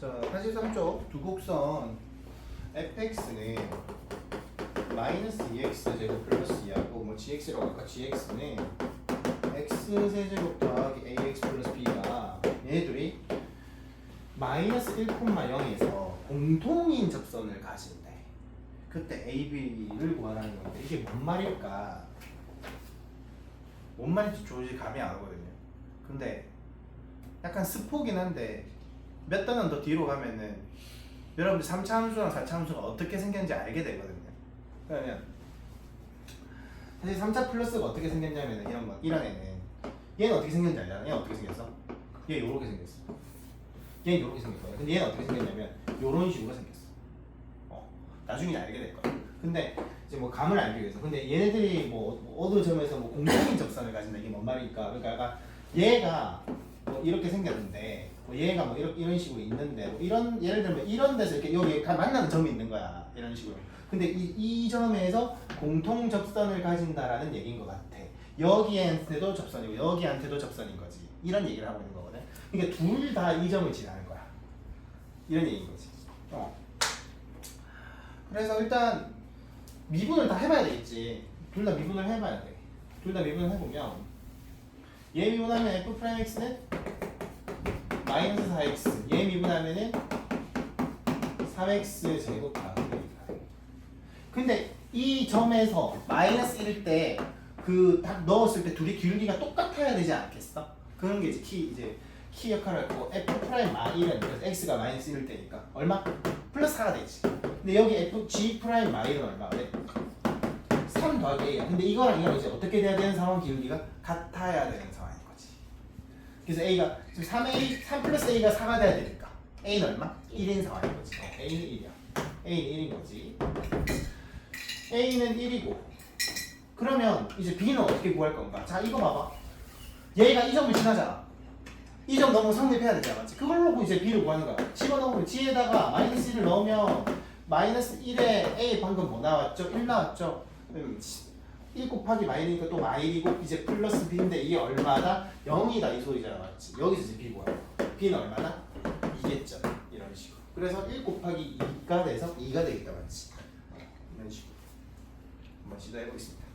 자, 83쪽 두 곡선 fx는 마이너스 2x 제곱 플러스 2하고 뭐 gx라고 할까? gx는 x 세제곱 더하기 ax 플러스 b가 얘들이 마이너스 1,0에서 공통인 접선을 가진대. 그때 AB를 구하라는 건데 이게 뭔 말일까? 뭔 말인지 조지 감이 안 오거든요. 근데 약간 스포긴 한데 몇 단원 더 뒤로 가면은 여러분들 3차 함수랑 4차 함수가 어떻게 생겼는지 알게 되거든요. 그러면 사실 3차 플러스가 어떻게 생겼냐면 이런 거 이런 애는 얘는 어떻게 생겼는지 알잖아. 얘는 어떻게 생겼어? 얘 요렇게 생겼어. 얘는 요렇게 생겼거든. 근데 얘는 어떻게 생겼냐면 요런 식으로 생겼어. 어, 나중에 알게 될 거야. 근데 이제 뭐 감을 알기 위해서. 근데 얘네들이 뭐, 뭐 어느 점에서 뭐 공통인 접선을 가진다 이게 뭔 말일까? 그러니까 얘가 뭐 이렇게 생겼는데 뭐 얘가 뭐 이런 이런 식으로 있는데 뭐 이런 예를 들면 이런 데서 이렇게 여기 가- 만나는 점이 있는 거야 이런 식으로. 근데 이, 이 점에서 공통 접선을 가진다라는 얘기인 것 같아. 여기한테도 접선이고 여기한테도 접선인 거지. 이런 얘기를 하고 있는 거거든. 그러니까 둘 다 이 점을 지나는 거야. 이런 얘기인 거지. 어. 그래서 일단 미분을 다 해봐야 되겠지. 둘 다 미분을 해봐야 돼. 둘 다 미분을 해보면 얘 미분하면 f 프라임 x는 마이너스 4x. 얘 미분하면은 3x 제곱 2. 근데 이 점에서 마이너스 1일 때 그 딱 넣었을 때 둘이 기울기가 똑같아야 되지 않겠어? 그런 게 이제 키 이제 키 역할을 하고 f 프라임 마이는 그래서 x가 마이너스 1일 때니까 얼마? 플러스 4가 되지. 근데 여기 f g 프라임 마이는 얼마? 왜? 3 더하기 a야. 근데 이거랑 이거랑 이제 어떻게 돼야 되는 상황 기울기가 같아야 되는 거지. 그래서 a가 지금 3a 3 플러스 a가 4가 돼야 되니까 a는 얼마? 1인 상황인 거지. 어, a는 1이야. a는 1인 거지. a는 1이고 그러면 이제 b는 어떻게 구할 건가? 자 이거 봐봐. 얘가 이 점을 지나잖아. 이 점 넘으면 성립해야 되잖아. 맞지? 그걸 놓고 이제 b를 구하는 거야. 집어 넣으면 g에다가 마이너스 1을 넣으면 마이너스 1에 a 방금 뭐 나왔죠? 1 나왔죠? 그럼 1 곱하기 마일이니까 또 마일이고 이제 플러스 b인데 이게 얼마다? 0이다 이 소리잖아. 맞지? 여기서 이제 b 거야. b는 얼마나? 2겠죠. 이런 식으로. 그래서 1 곱하기 2가 돼서 2가 되겠다. 맞지? 이런 식으로. 한번 시도해 보겠습니다.